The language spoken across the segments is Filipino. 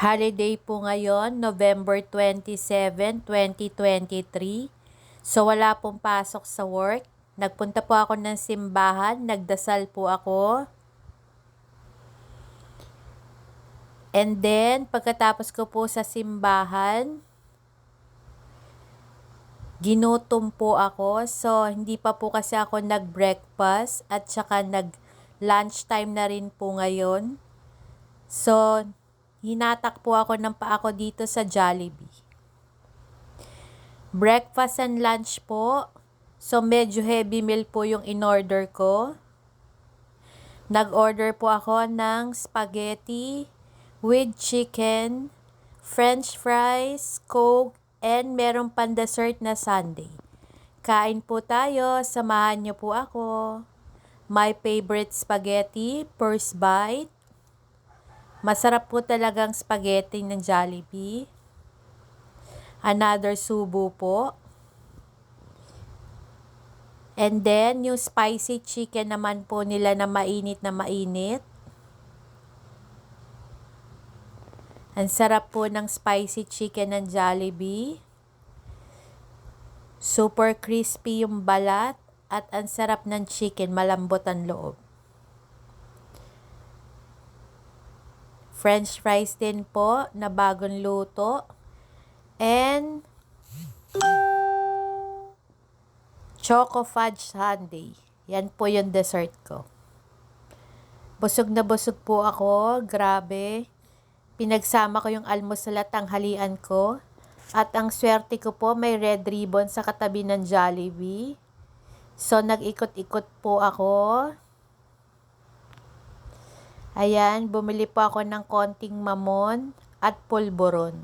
Holiday po ngayon, November 27, 2023. So wala pong pasok sa work. Nagpunta po ako ng simbahan, nagdasal po ako. And then, pagkatapos ko po sa simbahan, ginutom po ako. So, hindi pa po kasi ako nag-breakfast at saka nag-lunchtime na rin po ngayon. So, hinatak po ako ng paa dito sa Jollibee. Breakfast and lunch po. So, medyo heavy meal po yung in-order ko. Nag-order po ako ng spaghetti with chicken, french fries, coke, and meron pan dessert na sundae. Kain po tayo, samahan niyo po ako. My favorite spaghetti, first bite. Masarap po talagang spaghetti ng Jollibee. Another subo po. And then, yung spicy chicken naman po nila na mainit na mainit. Ang sarap po ng spicy chicken ng Jollibee. Super crispy yung balat at ang sarap ng chicken, malambot ang loob. French fries din po na bagong luto. And Choco Fudge Sundae. Yan po yung dessert ko. Busog na busog po ako. Grabe. Pinagsama ko yung almusal at tanghalian ko. At ang swerte ko po, may red ribbon sa katabi ng Jollibee. So, nag-ikot-ikot po ako. Ayan, bumili po ako ng konting mamon at pulboron.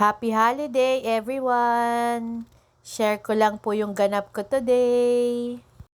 Happy holiday everyone! Share ko lang po yung ganap ko today.